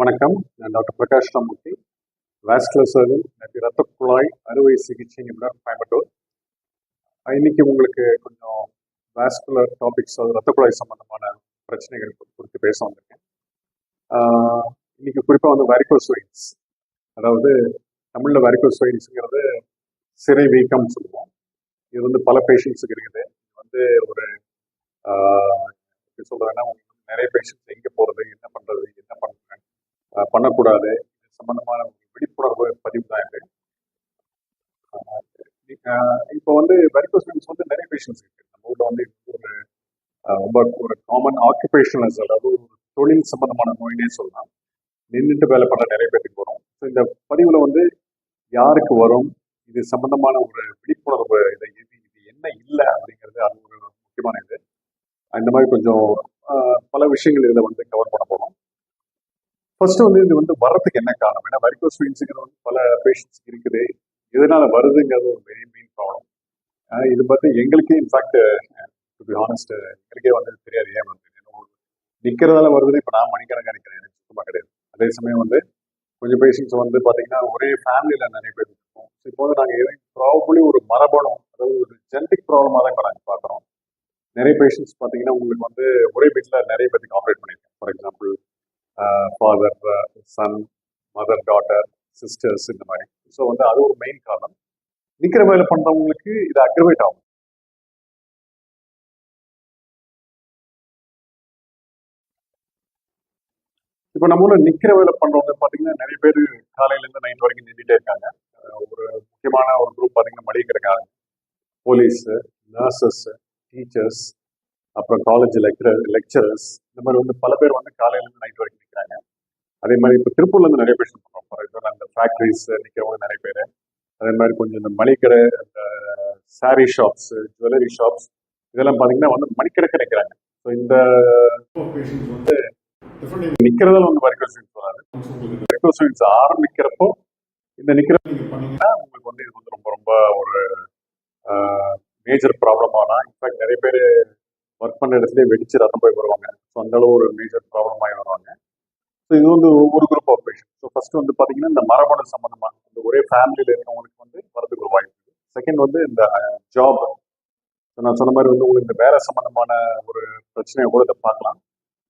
வணக்கம். நான் doctor Prakash Ramamurthy vascular surgeon எனக்கு ரத்த குழாய் அறுவை சிகிச்சை நிபுணர் கோயம்புத்தூர். இன்னைக்கு உங்களுக்கு கொஞ்சம் வேஸ்குலர் டாபிக்ஸ் அது ரத்த குழாய் சம்பந்தமான பிரச்சனைகள் குறித்து பேச வந்திருக்கேன். இன்னைக்கு குறிப்பாக வந்து வாரிகோஸ் வெயின்ஸ் அதாவது தமிழில் வாரிகோஸ் வெயின்ஸுங்கிறது சிறை வீக்கம் சொல்லுவோம். இது வந்து பல பேஷண்ட்ஸுக்கு இருக்குது. வந்து ஒரு எப்படி சொல்றதுன்னா உங்களுக்கு நிறைய பேஷண்ட்ஸ் எங்கே போகிறது என்ன பண்ணுறது என்ன பண்ணுறேன் பண்ணக்கூடாது. இது சம்பந்தமான ஒரு விழிப்புணர்வு பதிவு தான் இது. இப்போ வந்து வெரிகோஸ் வந்து நிறைய பேஷன்ஸ் இருக்கு. நம்ம ஊர்ல வந்து ஒரு ரொம்ப ஒரு காமன் ஆக்குபேஷனல் அதாவது ஒரு தொழில் சம்பந்தமான நோயினே சொல்லலாம். நின்றுட்டு வேலை பண்ண நிறைய பேருக்கு வரும். ஸோ இந்த பதிவில் வந்து யாருக்கு வரும்? இது சம்பந்தமான ஒரு விழிப்புணர்வு இதை இது இது என்ன இல்லை அப்படிங்கிறது அது ஒரு முக்கியமான இது. இந்த மாதிரி கொஞ்சம் பல விஷயங்கள் இதில் வந்து கவர் பண்ண போகிறோம் ஃபர்ஸ்ட் வந்து இது வந்து வர்றதுக்கு என்ன காரணம்? ஏன்னா வெரிகோஸ் வெயின்ஸுங்கிறது வந்து பல பேஷண்ட்ஸ் இருக்குது. எதனால வருதுங்கிறது ஒரு மெயின் மெயின் ப்ராப்ளம் இது பார்த்து எங்களுக்கே இன்ஃபேக்ட் டு பி ஹானஸ்ட் எங்களுக்கே வந்து தெரியாது. ஏன் வந்து? நிற்கிறதால வருதுன்னு இப்போ நான் மணிக்கணக்காக நிற்கிறேன் எனக்கு சுத்தமாக கிடையாது. அதே சமயம் வந்து கொஞ்சம் பேஷண்ட்ஸ் வந்து பார்த்தீங்கன்னா ஒரே ஃபேமிலியில் நிறைய பேர் ஸோ இப்போ வந்து நாங்கள் ப்ராபப்ளி ஒரு மரபணு அதாவது ஒரு ஜெனடிக் ப்ராப்ளமாக தான் இப்போ நாங்கள் பார்க்குறோம் நிறைய பேஷண்ட்ஸ் பார்த்தீங்கன்னா உங்களுக்கு வந்து ஒரே வீட்டில் நிறைய பேருக்கு ஆப்ரேட் பண்ணியிருக்கேன் for example father son mother daughter sisters இந்த மாதிரி. ஸோ வந்து அது ஒரு மெயின் காரணம். நிற்கிற வேலை பண்ணுறவங்களுக்கு இது அக்ரவேட் ஆகும். இப்போ நம்ம ஊரில் நிற்கிற வேலை பண்ணுறவங்க பார்த்தீங்கன்னா நிறைய பேர் காலையிலேருந்து நைட் வரைக்கும் நின்றுட்டே இருக்காங்க. ஒரு முக்கியமான ஒரு குரூப் பார்த்தீங்கன்னா மளிகை கிடக்காங்க போலீஸு நர்சஸ் டீச்சர்ஸ் அப்புறம் காலேஜ் லெக்சரர் லெக்சரர்ஸ் இந்த மாதிரி வந்து பல பேர் வந்து காலையிலேருந்து நைட் வரைக்கும் நிற்கிறாங்க அதே மாதிரி இப்போ திருப்பூர்லேருந்து நிறைய பேர் பண்ணுறோம் ஃபார் எக்ஸாம்பிள் அந்த ஃபேக்ட்ரிஸ் நிற்கிறவங்க நிறைய பேர். அதே மாதிரி கொஞ்சம் இந்த மளிகை அந்த சாரி ஷாப்ஸ் ஜுவல்லரி ஷாப்ஸ் இதெல்லாம் பார்த்தீங்கன்னா வந்து மணிக்கணக்கு நிற்கிறாங்க ஸோ இந்த வந்து நிற்கிறதால வந்து வரிகோஸ் வராது வரிகோஸ் ஆரம்பிக்கிறப்போ இந்த நிற்கிற நீங்கள் பண்ணீங்கன்னா உங்களுக்கு வந்து இது வந்து ரொம்ப ரொம்ப ஒரு மேஜர் ப்ராப்ளமான இன்ஃபேக்ட் நிறைய பேர் ஒர்க் பண்ண இடத்துலேயே வெடிச்சு ரத்தம் போய் வருவாங்க. ஸோ அந்த அளவு ஒரு மேஜர் ப்ராப்ளம் ஆகி வருவாங்க. ஸோ இது வந்து ஒரு group of patient so first வந்து பார்த்தீங்கன்னா இந்த மரபணு சம்மந்தமாக இந்த ஒரே ஃபேமிலியில் இருக்கவங்களுக்கு வந்து வரதுக்கு ஒரு வாய்ப்பு செகண்ட் வந்து இந்த ஜாப் நான் சொன்ன மாதிரி வந்து உங்களுக்கு இந்த வேலை சம்மந்தமான ஒரு பிரச்சனையை கூட இதை பார்க்கலாம்.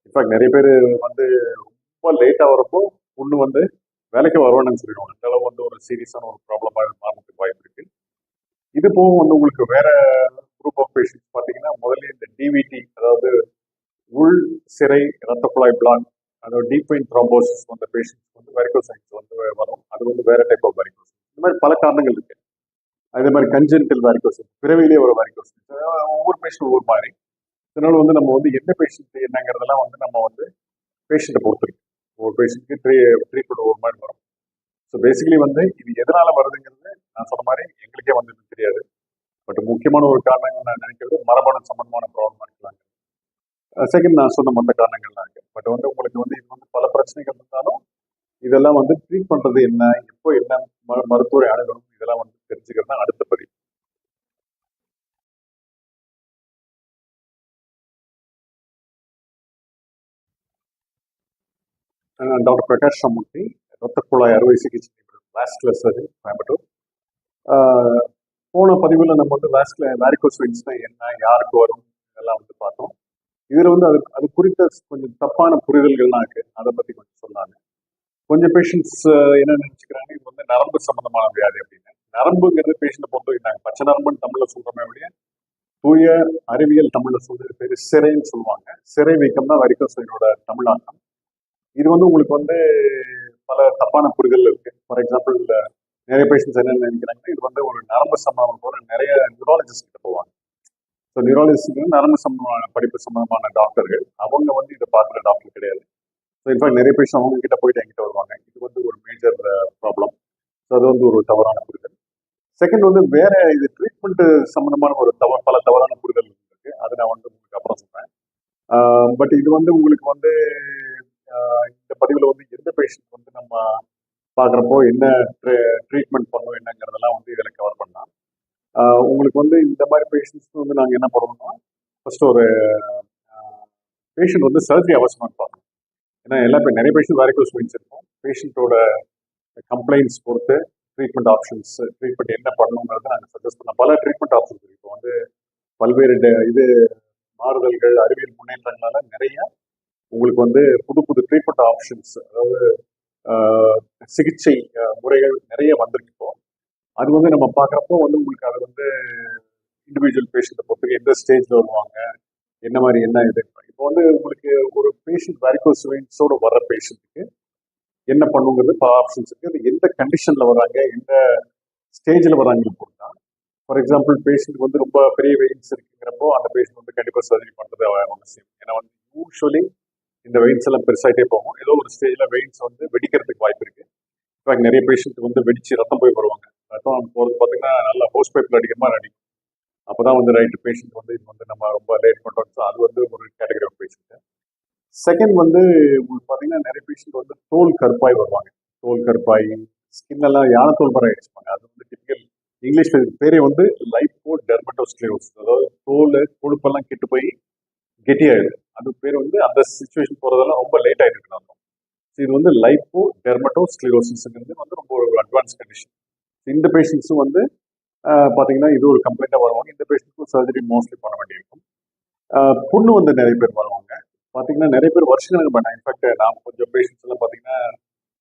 இன்ஃபேக்ட் நிறைய பேர் வந்து ரொம்ப லேட்டாக வரப்போ ஒன்று வந்து வேலைக்கு வருவானுன்னு சொல்லிடுவாங்க. அந்த அளவு வந்து ஒரு சீரியஸான ஒரு ப்ராப்ளமாக மாறதுக்கு வாய்ப்பு இருக்கு. இது போக வந்து உங்களுக்கு வேற குரூப் ஆஃப் பேஷண்ட்ஸ் பார்த்தீங்கன்னா முதல்ல இந்த டிவிடி அதாவது உள் சிறை ரத்தக்குழாய் பிளாக் அதாவது டீப் வெயின் த்ரோம்போசிஸ் வந்த பேஷண்ட்ஸ் வந்து வெரிகோசைன்ஸ் வந்து வரும். அது வந்து வேற டைப் ஆஃப் வெரிகோஸ் இந்த மாதிரி பல காரணங்கள் இருக்கு. அதே மாதிரி கன்ஜென்டல் வெரிகோசிஸ் பிறவிலே ஒரு வெரிகோசிஸ் ஒவ்வொரு பேஷண்ட் ஒவ்வொரு மாதிரி. இதனால வந்து நம்ம வந்து எந்த பேஷண்ட் என்னங்கிறதெல்லாம் வந்து நம்ம வந்து பேஷண்ட்டை பொறுத்திருக்கு. ஒவ்வொரு பேஷண்ட்டுக்கு ட்ரீ ட்ரீட்மெண்ட் ஒவ்வொரு மாதிரி வரும். ஸோ பேசிக்கலி வந்து இது எதனால வருதுங்கிறது நான் சொன்ன மாதிரி எங்களுக்கே வந்து தெரியாது. பட் முக்கியமான ஒரு காரணங்கள் நான் நினைக்கிறது மரபணு சம்பந்தமான ப்ராப்ளம் இருக்கலாங்க செகண்ட் நான் சொன்ன மற்ற காரணங்கள்லாம் இருக்கு. பட் வந்து உங்களுக்கு வந்து இது வந்து பல பிரச்சனைகள் இருந்தாலும் இதெல்லாம் வந்து ட்ரீட் பண்றது என்ன எப்போ என்ன ம- மருத்துவரை அணுகணும் இதெல்லாம் வந்து தெரிஞ்சுக்கிறது தான் அடுத்த பதிவு. டாக்டர் பிரகாஷ் ராமூர்த்தி ரத்த குழாய் அறுவை சிகிச்சை வாஸ்குலர் அது கோயம்புத்தூர். போன பதிவில் நம்ம வந்து வாஸ்குல வேரிகோஸ் வெயின்ஸ்னா என்ன யாருக்கு வரும் இதெல்லாம் வந்து பார்த்தோம். இதில் வந்து அது அது குறித்த கொஞ்சம் தப்பான புரிதல்கள்லாம் இருக்கு. அதை பற்றி கொஞ்சம் சொன்னாங்க கொஞ்சம் பேஷண்ட்ஸ் என்ன நினச்சிக்கிறாங்க இது வந்து நரம்பு சம்பந்தமான வியாதி அப்படின்னு. நரம்புங்கிறது பேஷண்ட்டை பொறுத்த வரைக்கும் நாங்கள் பச்சை நரம்புன்னு தமிழில் சொல்கிறோமே அப்படியே தூய அறிவியல் தமிழில் சொல்றது பேர் சிறைன்னு சொல்லுவாங்க. சிறை வீக்கம் தான் வரிகோஸ் வெயினோட தமிழாக்கம். இது வந்து உங்களுக்கு வந்து பல தப்பான புரிதல் இருக்கு. ஃபார் எக்ஸாம்பிள் நிறைய பேஷண்ட்ஸ் என்ன நினைக்கிறாங்கன்னா இது வந்து ஒரு நரம்பு சம்பந்தமான நிறைய நியூராலஜிஸ்ட் கிட்ட போவாங்க. ஸோ நியூராலஜிஸ்ட் நரம்பு சம்பந்தமான படிப்பு சம்பந்தமான டாக்டர்கள் அவங்க வந்து இதை பார்க்குற டாக்டர் கிடையாது. ஸோ இன்ஃபேக்ட் நிறைய பேஷன் அவங்க கிட்ட போயிட்டு என்கிட்ட வருவாங்க. இது வந்து ஒரு மேஜர் ப்ராப்ளம் ஸோ அது வந்து ஒரு தவறான புரிதல். செகண்ட் வந்து வேற இது ட்ரீட்மெண்ட் சம்பந்தமான ஒரு தவ பல தவறான புரிதல் இருக்கு. அது நான் வந்து உங்களுக்கு அப்புறம் சொல்றேன். பட் இது வந்து உங்களுக்கு வந்து இந்த பதிவில் வந்து எந்த பேஷண்ட் வந்து நம்ம பார்க்குறப்போ என்ன ட்ரீட்மெண்ட் பண்ணும் என்னங்கிறதெல்லாம் வந்து இதில் கவர் பண்ணலாம் ஆஹ் உங்களுக்கு வந்து இந்த மாதிரி பேஷண்ட்ஸ்க்கு வந்து நாங்கள் என்ன பண்ணணும்னா ஃபர்ஸ்ட் ஒரு பேஷண்ட் வந்து சர்ஜரி அவசியமானு பார்க்கணும். ஏன்னா எல்லாமே நிறைய பேஷண்ட் வேரிகோஸ் வெயின்ஸ் இருக்கும். பேஷண்ட்டோட கம்ப்ளைண்ட்ஸ் பொறுத்து ட்ரீட்மெண்ட் ஆப்ஷன்ஸ் ட்ரீட்மெண்ட் என்ன பண்ணணுங்கிறத நாங்கள் சஜஸ்ட் பண்ணோம் பல ட்ரீட்மெண்ட் ஆப்ஷன்ஸ் இருக்கு. இப்போ வந்து பல்வேறு இது மாறுதல்கள் அறிவியல் முன்னேற்றங்களால நிறைய உங்களுக்கு வந்து புது புது ட்ரீட்மெண்ட் ஆப்ஷன்ஸ் அதாவது சிகிச்சை முறைகள் நிறைய வந்திருக்கு இப்போ. அது வந்து நம்ம பார்க்குறப்போ வந்து உங்களுக்கு அது வந்து இண்டிவிஜுவல் பேஷண்ட்டை பொறுத்து எந்த ஸ்டேஜில் வருவாங்க? என்ன மாதிரி என்ன இது? இப்போ வந்து உங்களுக்கு ஒரு பேஷண்ட் வேரிகோஸ் வெயின்ஸோடு வர பேஷண்ட்டுக்கு என்ன பண்ணுங்கிறது பல ஆப்ஷன்ஸ் இருக்குது அது எந்த கண்டிஷனில் வராங்க எந்த ஸ்டேஜில் வராங்கன்னு பொறுத்தா ஃபார் எக்ஸாம்பிள் பேஷண்ட் வந்து ரொம்ப பெரிய வெயின்ஸ் இருக்குங்கிறப்போ அந்த பேஷண்ட் வந்து கண்டிப்பாக சர்ஜரி பண்ணுறது அவசியம். ஏன்னா வந்து யூஸ்வலி இந்த வெயின்ஸ் எல்லாம் பெருசாயிட்டே போகும். ஏதோ ஒரு ஸ்டேஜில் வெயின்ஸ் வந்து வெடிக்கிறதுக்கு வாய்ப்பு இருக்குது இன்ஃபேக்ட் நிறைய பேஷண்ட் வந்து வெடிச்சு ரத்தம் போய் வருவாங்க. ரத்தம் போகிறது பார்த்தீங்கன்னா நல்லா ஹோஸ் பைப்பில் அடிக்கிற மாதிரி அடிக்கும். அப்போதான் வந்து ரைட்டு பேஷண்ட் வந்து இது வந்து நம்ம ரொம்ப லேட் பண்ணுறோம் அது வந்து ஒரு கேட்டகரி ஆஃப் பேஷண்ட் செகண்ட் வந்து உங்களுக்கு பார்த்தீங்கன்னா நிறைய பேஷண்ட் வந்து தோல் கற்பாய் வருவாங்க. தோல் கற்பாய் ஸ்கின் எல்லாம் யானை தோல் மாதிரி அடிச்சுப்பாங்க? அது வந்து டிபிக்கல் இங்கிலீஷ் பேரே வந்து லைப்போ டெர்மட்டோஸ்க்ளிரோஸ் அதாவது தோல் கொழுப்பெல்லாம் கெட்டு போய் கெட்டியாயிடும். அது பேர் வந்து அந்த சுச்சுவேஷன் போகிறதெல்லாம் ரொம்ப லேட் ஆகிட்டு இருக்கு இது வந்து லைப்போ டெர்மட்டோஸ்க்ளிரோசிஸ்ங்கிறது வந்து ரொம்ப ஒரு அட்வான்ஸ் கண்டிஷன் இந்த பேஷண்ட்ஸும் வந்து பார்த்தீங்கன்னா இது ஒரு கம்ப்ளைண்ட்டாக வருவாங்க. இந்த பேஷண்ட்டுக்கும் சர்ஜரி மோஸ்ட்லி பண்ண வேண்டியிருக்கும். புண்ணு வந்து நிறைய பேர் வருவாங்க. பார்த்தீங்கன்னா நிறைய பேர் வருஷங்களுக்கு பண்ணேன் இன்ஃபேக்ட் நான் கொஞ்சம் பேஷண்ட்ஸ் எல்லாம் பார்த்தீங்கன்னா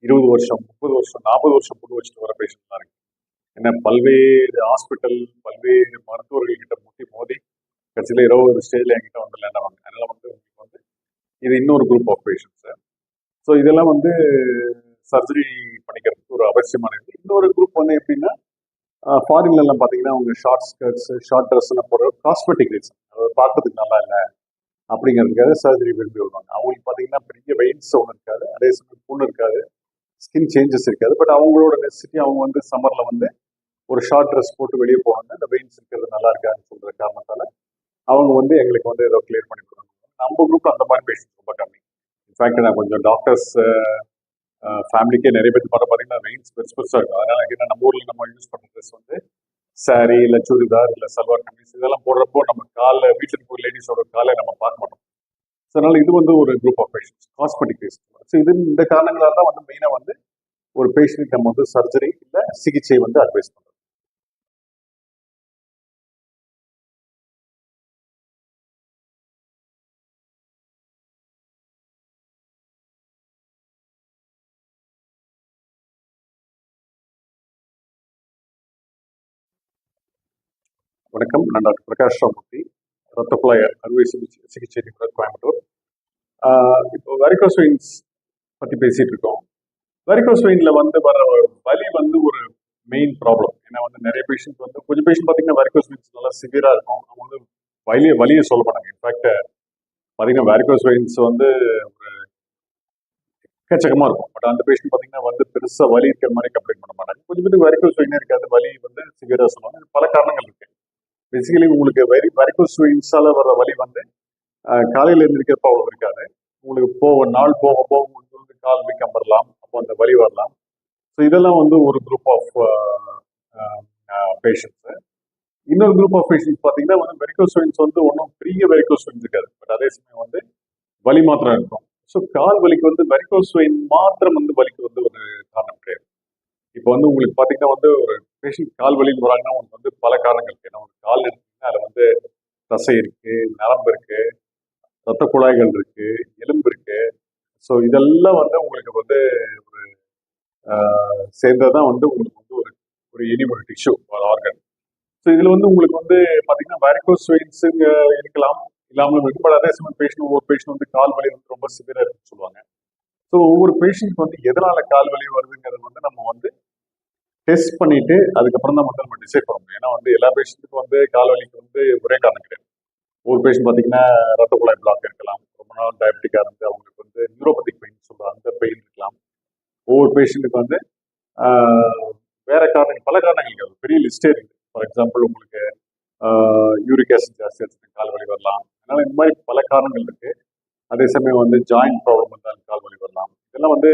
இருபது வருஷம் முப்பது வருஷம் நாற்பது வருஷம் புண்ணு வச்சுட்டு வர பேஷண்ட்லாம் இருக்கு. ஏன்னா பல்வேறு ஹாஸ்பிட்டல் பல்வேறு மருத்துவர்கள் கிட்ட முட்டி மோதி கடைசியில் இரவு ஒரு ஸ்டேஜில் என்கிட்ட வந்து லேண்ட் ஆவாங்க. அதனால வந்து உங்களுக்கு வந்து இது இன்னொரு குரூப் ஆஃப் பேஷண்ட்ஸு ஸோ இதெல்லாம் வந்து சர்ஜரி பண்ணிக்கிறதுக்கு ஒரு அவசியமான இது இன்னொரு குரூப் வந்து எப்படின்னா ஃபாரின்ல எல்லாம் பார்த்தீங்கன்னா அவங்க ஷார்ட் ஸ்கர்ட்ஸ் ஷார்ட் ட்ரெஸ் எல்லாம் போடுற காஸ்மெட்டிக் ரீசன் அதாவது பார்க்கறதுக்கு நல்லா இல்லை. அப்படிங்கிறதுக்காக சர்ஜரி விரும்பி வருவாங்க. அவங்களுக்கு பார்த்தீங்கன்னா பெரிய வெயின்ஸ் ஒன்று இருக்காது. அதே சமயம் புண்ணு இருக்காது. ஸ்கின் சேஞ்சஸ் இருக்காது. பட் அவங்களோட நெசிட்டி அவங்க வந்து சம்மரில் வந்து ஒரு ஷார்ட் ட்ரெஸ் போட்டு வெளியே போவாங்க இந்த வெயின்ஸ் இருக்கிறது நல்லா இருக்காதுன்னு சொல்கிற காரணத்தால் அவங்க வந்து எங்களுக்கு வந்து ஏதோ கிளியர் பண்ணி கொடுக்கணும். நம்ம குரூப் அந்த மாதிரி பேஷண்ட் ரொம்ப கம்மி. இன்ஃபேக்ட் நான் கொஞ்சம் டாக்டர்ஸ் ஃபேமிலிக்கே நிறைய பேர் பண்ண பார்த்தீங்கன்னா ரேஞ்ச் பெருசு பெருசாக இருக்கும். அதனால ஏன்னா நம்ம ஊரில் நம்ம யூஸ் பண்ணுற ட்ரெஸ் வந்து சாரி இல்லை சுடிதார் இல்லை சல்வார் கமீஸ் இதெல்லாம் போடுறப்போ நம்ம காலை வீட்டில் இருக்கிற லேடிஸோட காலை நம்ம பார்க்க மாட்டோம். ஸோ அதனால இது வந்து ஒரு group of patients cosmetic patient so இது இந்த காரணங்களால் தான் வந்து மெயினாக வந்து ஒரு பேஷண்ட்டுக்கு நம்ம வந்து சர்ஜரி இல்லை சிகிச்சை வந்து அட்வைஸ் பண்ணுறோம் வணக்கம். நான் டாக்டர் பிரகாஷ் ராமூர்த்தி ரத்த அறுவை சிகிச்சை சிகிச்சை நிபுணர் கோயம்புத்தூர். இப்போ வெரிகோஸ் வெயின்ஸ் பற்றி பேசிட்டு இருக்கோம். வெரிகோஸ் வந்து வர வலி வந்து ஒரு மெயின் ப்ராப்ளம் ஏன்னா வந்து நிறைய பேஷண்ட் வந்து கொஞ்சம் பேஷண்ட் பார்த்தீங்கன்னா வெரிகோஸ் வெயின்ஸ் நல்லா சிவியராக இருக்கும். அவங்க வந்து வலிய வலியை சொல்ல மாட்டாங்க. இன்ஃபேக்ட் பார்த்தீங்கன்னா வெரிகோஸ் வெயின்ஸ் வந்து ஒரு எக்கச்சக்கமாக இருக்கும். பட் அந்த பேஷண்ட் பார்த்தீங்கன்னா வந்து பெருசாக வலி இருக்கிற மாதிரி கம்ப்ளைண்ட் பண்ண மாட்டாங்க. கொஞ்சம் பேருக்கு வெரிகோஸ் வெயின் இருக்காது. வலி வந்து சிவியராக சொல்லுவாங்க. பல காரணங்கள் இருக்குது பேசிக்கலி உங்களுக்கு வெரி வெரிகோஸ் இன்ஸ்டால வர வழி வந்து காலையில் காலையில எழுந்திருக்கிறப்ப அவ்வளவு இருக்காது. உங்களுக்கு போக நாள் போக போக உங்களுக்கு வந்து கால் வீக்கம் வரலாம் அப்போ அந்த வழி வரலாம். ஸோ இதெல்லாம் வந்து ஒரு குரூப் ஆஃப் பேஷண்ட்ஸ் இன்னொரு குரூப் ஆஃப் பேஷண்ட்ஸ் பார்த்தீங்கன்னா வந்து வெரிகோஸ் வெயின்ஸ் வந்து ஒன்றும் பெரிய வெரிகோஸ் வெயின்ஸ் இருக்காது. பட் அதே சமயம் வந்து வலி மாத்திரம் இருக்கும். ஸோ கால் வலிக்கு வந்து வெரிகோஸ் வெயின் மாத்திரம் வந்து வலிக்கு வந்து ஒரு காரணம் கிடையாது. இப்போ வந்து உங்களுக்கு பார்த்தீங்கன்னா வந்து ஒரு பேஷண்ட் கால் வலின்னு வராங்கன்னா உங்களுக்கு வந்து பல காரணங்கள். என்ன ஏன்னா கால் எடுத்தீங்கன்னா அதில் வந்து தசை இருக்கு நரம்பு இருக்கு ரத்த குழாய்கள் இருக்கு எலும்பு இருக்கு. ஸோ இதெல்லாம் வந்து உங்களுக்கு வந்து ஒரு சேர்ந்ததான் வந்து உங்களுக்கு வந்து ஒரு ஒரு எனி ஒரு டிஷ்யூ ஒரு ஆர்கன் ஸோ இதில் வந்து உங்களுக்கு வந்து பார்த்தீங்கன்னா வேரிகோஸ் வெயின்ஸுங்க இருக்கலாம். இல்லாமல் இருக்கும் பட் அதே சமயம் பேஷண்ட் ஒவ்வொரு பேஷண்ட் வந்து கால் வலி வந்து ரொம்ப சிவியராக இருக்குன்னு சொல்லுவாங்க. ஸோ ஒவ்வொரு பேஷண்ட் வந்து எதனால கால் வலி வருதுங்கிறது வந்து நம்ம வந்து டெஸ்ட் பண்ணிட்டு அதுக்கப்புறம் தான் வந்து நம்ம டிசைட் பண்ண முடியும். ஏன்னா வந்து எல்லா பேஷண்ட்டுக்கும் வந்து கால் வலிக்கு வந்து ஒரே காரணம் கிடையாது. ஒரு பேஷண்ட் பார்த்தீங்கன்னா ரத்த குழாய் பிளாக் இருக்கலாம். ரொம்ப நாள் டயபெட்டிக்காக இருந்து அவங்களுக்கு வந்து நியூரோபதிக் பெயின் சொல்கிற அந்த பெயின் இருக்கலாம். ஒவ்வொரு பேஷண்ட்டுக்கு வந்து வேற காரணங்கள் பல காரணங்கள் இருக்கு. பெரிய லிஸ்டே இருக்கு. ஃபார் எக்ஸாம்பிள் உங்களுக்கு யூரிக் ஆசிட் ஜாஸ்தி ஆச்சுன்னா கால் வலி வரலாம். அதனால இந்த மாதிரி பல காரணங்கள் இருக்கு. அதே சமயம் வந்து ஜாயிண்ட் ப்ராப்ளம் இருந்தாலும் கால் வலி வரலாம். இதெல்லாம் வந்து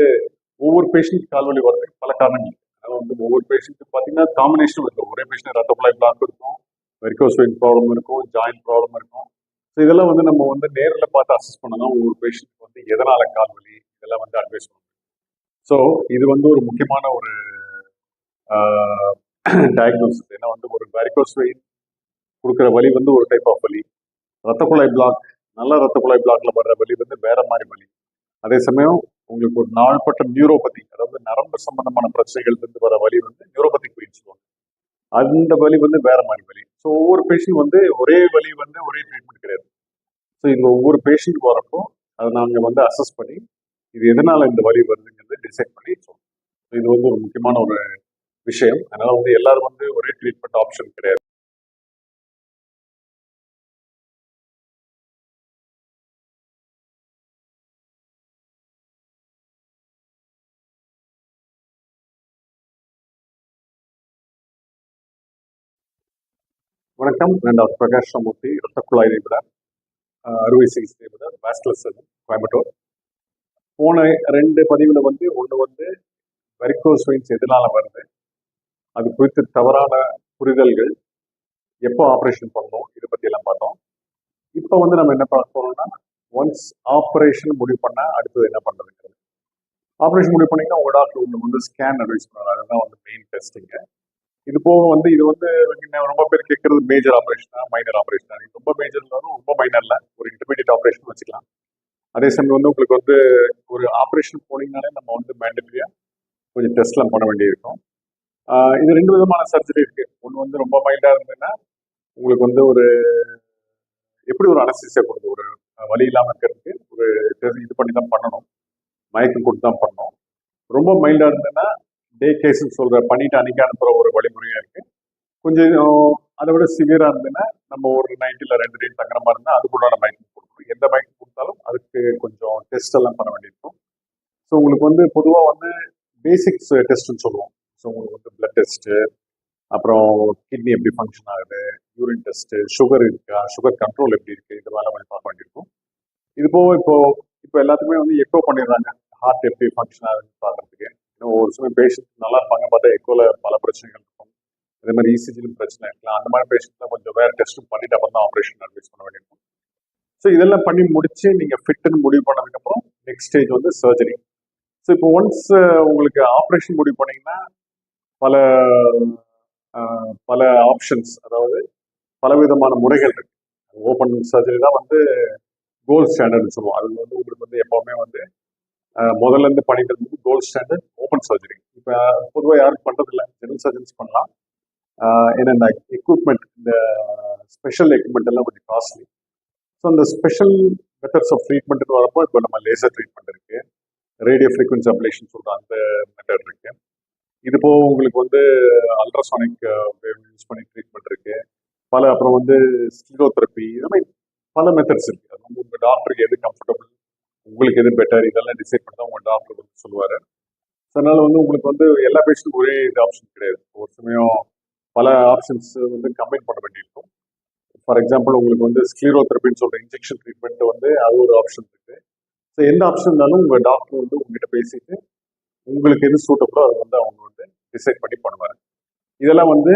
ஒவ்வொரு பேஷண்ட் கால் வலி வர்றதுக்கு பல காரணங்கள் வந்து ஒவ்வொரு பேஷண்ட்டுக்கு பார்த்தீங்கன்னா காம்பினேஷன் இருக்கும். ஒரே பேஷண்ட் ரத்த குழாய் பிளாக் இருக்கும் வெரிகோஸ் வெயின் ப்ராப்ளம் இருக்கும் ஜாயின் ப்ராப்ளம் இருக்கும். ஸோ இதெல்லாம் வந்து நம்ம வந்து நேரில் பார்த்து அசஸ் பண்ணலாம் ஒவ்வொரு பேஷண்ட்டுக்கு வந்து எதனால கால் வலி இதெல்லாம் வந்து அட்வைஸ் பண்ணுவோம் ஸோ இது வந்து ஒரு முக்கியமான ஒரு டயக்னோசிஸ் ஏன்னா வந்து ஒரு வெரிகோஸ் வெயின் கொடுக்குற வலி வந்து ஒரு டைப் ஆஃப் வலி. ரத்த குழாய் பிளாக் நல்ல ரத்த குழாய் பிளாக்ல வர்ற வலி வந்து வேற மாதிரி வலி. அதே சமயம் உங்களுக்கு ஒரு நாள்பட்ட நியூரோபதி அதாவது நரம்பு சம்பந்தமான பிரச்சனைகள் இருந்து வர வலி வந்து நியூரோபதி பெயின் சொல்லுவாங்க அந்த வலி வந்து வேற மாதிரி வலி. ஸோ ஒவ்வொரு பேஷண்ட் வந்து ஒரே வலி வந்து ஒரே ட்ரீட்மெண்ட் கிடையாது. ஸோ இங்கே ஒவ்வொரு பேஷண்ட் வரப்போ அதை நாங்கள் வந்து அசஸ் பண்ணி இது எதனால இந்த வலி வருதுங்கிறது டிசைட் பண்ணி சொல்லுவோம் இது வந்து ஒரு முக்கியமான ஒரு விஷயம். அதனால வந்து எல்லாரும் வந்து ஒரே ட்ரீட்மெண்ட் ஆப்ஷன் கிடையாது. வணக்கம். நான் டாக்டர் பிரகாஷ் ராமூர்த்தி ரத்தக்குழாய் நிபுணர் அறுவை சிகிச்சை நிபுணர் வாஸ்குலர் சர்ஜன் கோயம்புத்தூர் போன ரெண்டு பதிவில் வந்து ஒன்று வந்து வெரிகோஸ் வெயின்ஸ் எதனால வருது அது குறித்து தவறான புரிதல்கள் எப்போ ஆப்ரேஷன் பண்ணணும் இதை பற்றி எல்லாம் பார்த்தோம். இப்போ வந்து நம்ம என்ன பார்க்க போகிறோம்னா ஒன்ஸ் ஆப்ரேஷன் முடிவு பண்ணால் அடுத்தது என்ன பண்ணுறதுங்கிறது ஆப்ரேஷன் முடிவு பண்ணீங்கன்னா உங்கள் டாக்டர் உங்களுக்கு வந்து ஸ்கேன் அட்வைஸ் பண்ணுவாங்க அதுதான் வந்து மெயின் டெஸ்ட்டுங்க இது போக வந்து இது வந்து ரொம்ப பேர் கேட்கறது மேஜர் ஆப்ரேஷனா மைனர் ஆப்ரேஷனா ரொம்ப மேஜர் இருந்தாலும் ரொம்ப மைனர்ல ஒரு இன்டர்மீடியட் ஆப்ரேஷன் வச்சுக்கலாம். அதே சமயம் வந்து உங்களுக்கு வந்து ஒரு ஆப்ரேஷன் போனீங்கனாலே நம்ம வந்து மேண்டபிளியா கொஞ்சம் டெஸ்ட்லாம் பண்ண வேண்டியிருக்கும். இது ரெண்டு விதமான சர்ஜரி இருக்கு. ஒன்று வந்து ரொம்ப மைல்டா இருந்ததுன்னா உங்களுக்கு வந்து ஒரு எப்படி ஒரு அனசிசியா கொடுத்து ஒரு வழி இல்லாமல் இருக்கிறதுக்கு ஒரு இது பண்ணி தான் பண்ணணும். மயக்கம் கொடுத்து தான் பண்ணணும். ரொம்ப மைல்டா இருந்ததுன்னா டே கேஸ்ன்னு சொல்கிற பண்ணிட்டு அன்றைக்கி அனுப்புகிற ஒரு வழிமுறையாக இருக்குது கொஞ்சம் அதை விட சிவியராக இருந்ததுன்னா நம்ம ஒரு நைட் ரெண்டு டேட் தங்குற மாதிரி இருந்தால் அதுக்குள்ளான மயக்கம் கொடுக்கணும். எந்த மயக்கம் கொடுத்தாலும் அதுக்கு கொஞ்சம் டெஸ்ட் எல்லாம் பண்ண வேண்டியிருக்கும். ஸோ உங்களுக்கு வந்து பொதுவாக வந்து பேசிக்ஸ் டெஸ்ட்னு சொல்லுவோம். ஸோ உங்களுக்கு வந்து பிளட் டெஸ்ட்டு அப்புறம் கிட்னி எப்படி ஃபங்க்ஷன் ஆகுது யூரின் டெஸ்ட்டு சுகர் இருக்கா சுகர் கண்ட்ரோல் எப்படி இருக்குது இது மாதிரி கொஞ்சம் பார்க்க வேண்டியிருக்கும். இது போக இப்போ இப்போ எல்லாத்துக்குமே வந்து எக்கோ பண்ணிடுறாங்க. ஹார்ட் எப்படி ஃபங்க்ஷன் ஆகுதுன்னு பார்க்குறது ஒரு சில பேஷண்ட் நல்லா இருப்பாங்க. பார்த்தா எக்கோல பல பிரச்சனைகள் இருக்கும். அதே மாதிரி இசிஜிலும் பிரச்சனை இருக்கலாம். அந்த மாதிரி பேஷண்ட்லாம் கொஞ்சம் வேற டெஸ்ட்டும் பண்ணிட்டு அப்புறம் தான் ஆப்ரேஷன் அட்வைஸ் பண்ண வேண்டியிருக்கும். ஸோ இதெல்லாம் பண்ணி முடிச்சு நீங்க ஃபிட்னு முடிவு பண்ணதுக்கப்புறம் நெக்ஸ்ட் ஸ்டேஜ் வந்து சர்ஜரி ஸோ இப்போ ஒன்ஸ் உங்களுக்கு ஆப்ரேஷன் முடிவு பண்ணீங்கன்னா பல பல ஆப்ஷன்ஸ் அதாவது பல விதமான முறைகள் இருக்கு. ஓப்பன் சர்ஜரி தான் வந்து கோல்ட் ஸ்டாண்டர்ட்னு சொல்லுவோம். அது வந்து உங்களுக்கு வந்து எப்பவுமே வந்து முதல்ல இருந்து பண்ணிட்டு இருந்தது கோல்ட் ஸ்டாண்டர்ட் ஓப்பன் சர்ஜரி இப்போ பொதுவாக யாரும் பண்றதில்ல. ஜெனரல் சர்ஜன்ஸ் பண்ணலாம். ஏன்னா இந்த எக்யூப்மெண்ட் இந்த ஸ்பெஷல் எக்யூப்மெண்ட் எல்லாம் கொஞ்சம் காஸ்ட்லி ஸோ அந்த ஸ்பெஷல் மெத்தட்ஸ் ஆஃப் ட்ரீட்மெண்ட்னு வரப்போ இப்போ நம்ம லேசர் ட்ரீட்மெண்ட் இருக்கு. ரேடியோ ஃப்ரீக்வன்சி அப்ளேஷன் சொல்கிற அந்த மெத்தட் இருக்கு. இது போக உங்களுக்கு வந்து அல்ட்ராசானிக் யூஸ் பண்ணி ட்ரீட்மெண்ட் இருக்கு. பல அப்புறம் வந்து ஸ்டீரோதெரப்பி இது மாதிரி பல மெத்தட்ஸ் இருக்கு. அது வந்து உங்கள் டாக்டருக்கு எது கம்ஃபர்டபுள் உங்களுக்கு எது பெட்டர் இதெல்லாம் டிசைட் பண்ணி தான் உங்கள் டாக்டர் வந்து சொல்லுவாரு. அதனால வந்து உங்களுக்கு வந்து எல்லா பேஷண்ட்டும் ஒரே இது ஆப்ஷன் கிடையாது. ஒரு சமயம் பல ஆப்ஷன்ஸ் வந்து கம்பைன் பண்ண வேண்டியிருக்கும் ஃபார் எக்ஸாம்பிள் உங்களுக்கு வந்து ஸ்க்ளீரோதெரப்பின்னு சொல்கிற இன்ஜெக்ஷன் ட்ரீட்மெண்ட் வந்து அது ஒரு ஆப்ஷன் இருக்குது ஸோ எந்த ஆப்ஷன் இருந்தாலும் உங்கள் டாக்டர் வந்து உங்ககிட்ட பேசிட்டு உங்களுக்கு எது சூட்டபுளோ அதை வந்து அவங்க வந்து டிசைட் பண்ணி பண்ணுவாங்க இதெல்லாம் வந்து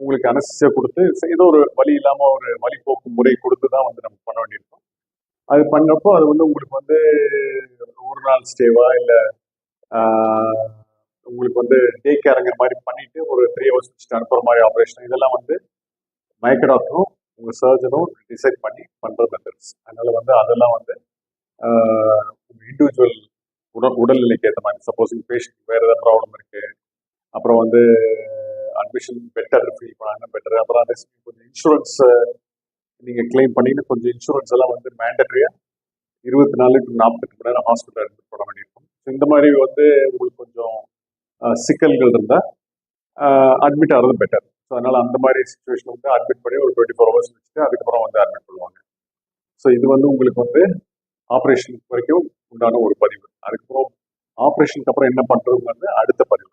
உங்களுக்கு அனஸ்தியா கொடுத்து ஏதோ ஒரு வழி இல்லாமல் ஒரு வழி போக்கும் முறை கொடுத்து தான் வந்து நம்ம பண்ண வேண்டியிருக்கும் அது பண்ணப்போ அது வந்து உங்களுக்கு வந்து ஒரு நாள் ஸ்டேவா இல்ல உங்களுக்கு வந்து டே கேருங்கிற மாதிரி பண்ணிட்டு ஒரு த்ரீ ஹவர்ஸ் வச்சுட்டு அனுப்புற மாதிரி ஆப்ரேஷன் இதெல்லாம் வந்து மயக்க டாக்டரும் உங்க சர்ஜனும் டிசைட் பண்ணி பண்ற மெத்தட்ஸ் அதனால வந்து அதெல்லாம் வந்து இண்டிவிஜுவல் உடல் உடல்நிலைக்கு ஏற்ற மாதிரி. சப்போஸ் பேஷண்ட் வேற ஏதாவது ப்ராப்ளம் இருக்கு அப்புறம் வந்து அட்மிஷன் பெட்டர் ஃபீல் பண்ணாங்க பெட்டர் அப்புறம் அதே கொஞ்சம் இன்சூரன்ஸ் நீங்க கிளைம் பண்ணிட்டு கொஞ்சம் இன்சூரன்ஸ் எல்லாம் வந்து மேண்டட்ரியா இருபத்தி நாலு டு நாற்பத்தெட்டு மணி நேரம் ஹாஸ்பிட்டல் அட்மிட் பண்ண வேண்டியிருக்கும். இந்த மாதிரி வந்து உங்களுக்கு கொஞ்சம் சிக்கல்கள் இருந்தா அட்மிட் ஆகிறது பெட்டர் ஸோ அதனால அந்த மாதிரி சுச்சுவேஷன் வந்து அட்மிட் பண்ணி ஒரு டுவெண்ட்டி ஃபோர் ஹவர்ஸ் வச்சுட்டு அதுக்கப்புறம் வந்து அட்மிட் பண்ணுவாங்க. ஸோ இது வந்து உங்களுக்கு வந்து ஆப்ரேஷன் வரைக்கும் உண்டான ஒரு பதிவு. அதுக்கப்புறம் ஆப்ரேஷனுக்கு அப்புறம் என்ன பண்றதுங்கிறது அடுத்த பதிவு.